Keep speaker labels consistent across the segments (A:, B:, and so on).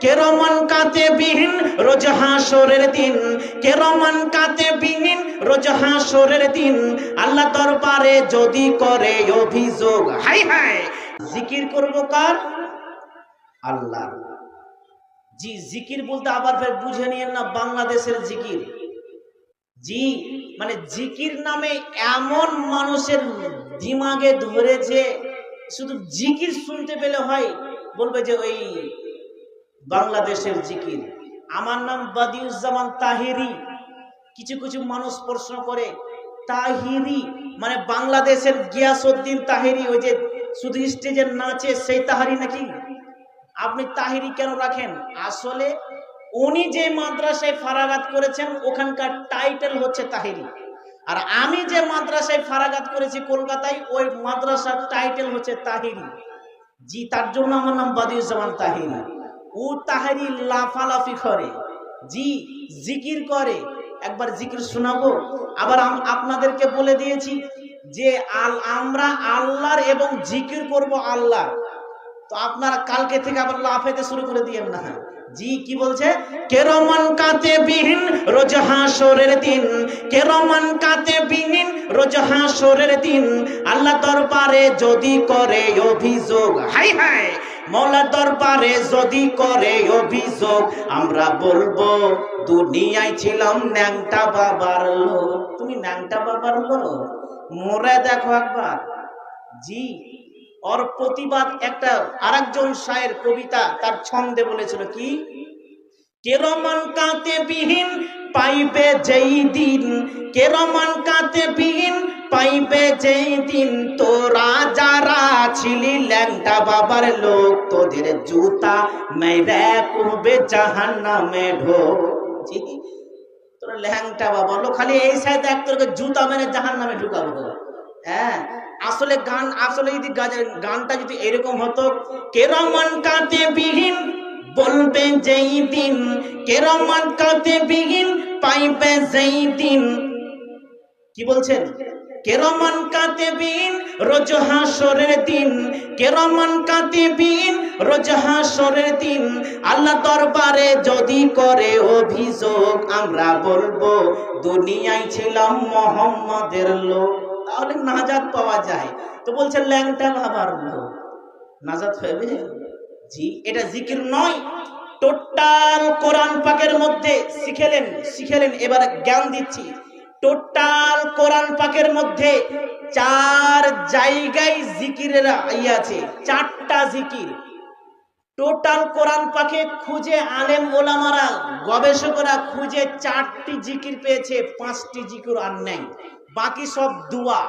A: কেরমান কাতে বিহীন, রোজ হাসরের দিন। কেরমান কাতে বিহীন, রোজ হাসরের দিন। আল্লাহ দরবারে যদি করে অভিযোগ, হাই হাই। জিকির করব কার? আল্লাহ। জি, জিকির বলতে আবার ফের বুঝে নিয়েন না বাংলাদেশের জিকির। জি মানে জিকির নামে এমন মানুষের দিমাগে ধরেছে, শুধু জিকির শুনতে পেলে হয়, বলবে যে ওই বাংলাদেশের জিকির। আমার নাম বাদিউজ্জামান তাহিরি। কিছু কিছু মানুষ প্রশ্ন করে, তাহিরি মানে বাংলাদেশের গিয়াসউদ্দিন তাহিরি, ওই যে শুধু স্টেজে নাচে, সেই তাহারি নাকি? আপনি তাহিরি কেন রাখেন? আসলে উনি যে মাদ্রাসায় ফারাগাত করেছেন, ওখানকার টাইটেল হচ্ছে তাহিরি। আর আমি যে মাদ্রাসায় ফারাগাত করেছি কলকাতায়, ওই মাদ্রাসার টাইটেল হচ্ছে তাহিরি। জি, তার জন্য আমার নাম বাদিউজ্জামান তাহিরি। ও তাহিরি লাফালাফি করে, জি জিকির করে। একবার জিকির শোনাবো। আবার আপনাদেরকে বলে দিয়েছি যে আল আমরা আল্লাহর এবং জিকির করব আল্লাহ তো আপনারা কালকে থেকে আবার লাফাইতে শুরু করে দিয়েন না। জি কি বলছে? কেরমান কাতে বিহীন রোজ হাসরের দিন, কেরমান কাতে বিহীন রোজ হাসরের দিন। আল্লাহ দরবারে যদি করে অভিযোগ, হাই হাই মৌলা দরবারে যদি করে অভিযোগ, আমরা বলব, দুনিয়ায় ছিলাম ন্যাংটা বাবার লোক। তুমি ন্যাংটা বাবার লোক? মোরা দেখো একবার। জি, ওর প্রতিবাদ একটা আরেকজন শায়ের কবিতা তার ছন্দে বলেছিল কি? কেরমান কাতে বিহীন পাইবে যেই দিন কেরমান কাতে বিহীন পাইবে যেই দিন। তোরা যারা ছিলি ল্যাংটা বাবার লোক তোদের জুতা মেরে করবে জাহান নামে জি, তোরা ল্যাংটা বাবা লোক খালি এই সাইডে এক তোরকে জুতা মেরে জাহান নামে ঢুকাবো হ্যাঁ আসলে গান আসলে যদি গাজের- গানটা যদি এরকম হতো কেরমান কাতে বিহীন বলবে যেই দিন কেরমান কাতে বিহীন পাইবে যেই দিন। কি বলছেন? কেরমান কাতে বিন রোজ হাসরের দিন কেরমান কাতে বিন রোজ হাসরের দিন। আল্লাহ দরবারে যদি করে অভিযোগ, আমরা বলব, দুনিয়ায় ছিলাম মোহাম্মদের লোক। তাহলে নাজাত পাওয়া যায়। তো বলছে, ল্যাংটা বাবার লোক। নাজাত হবে জি, এটা জিকির নয়। টোটাল কোরআন পাকের মধ্যে শিখেলেন শিখেলেন, এবার জ্ঞান দিচ্ছি। টোটাল কোরআন পাকের মধ্যে চার জায়গায় জিকিরের ইয়ে আছে, চারটা জিকির। টোটাল কোরআন পাকে খুঁজে আলেম ওলামারা, গবেষকরা খুঁজে চারটি জিকির পেয়েছে, পাঁচটি জিকির আর নেই। বাকি সব দুয়া,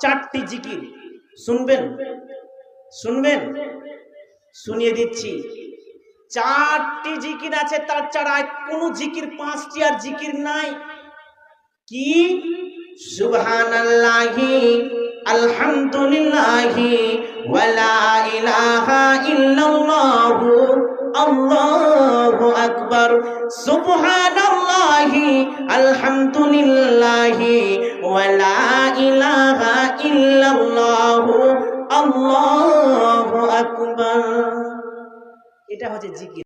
A: চারটি জিকির। শুনবেন? শুনবেন? শুনিয়ে দিচ্ছি। চারটি জিকির আছে, তার ছাড়া কোনো জিকির, পাঁচটি আর জিকির নাই। কি? সুবহানাল্লাহি, আলহামদুলিল্লাহি, ওয়ালা ইলাহা ইল্লাল্লাহু, আল্লাহু আকবার। সুবহানাল্লাহি, আলহামদুলিল্লাহি, ওয়ালা ইলাহা ইল্লাল্লাহু, আল্লাহু এটা হচ্ছে জিকির।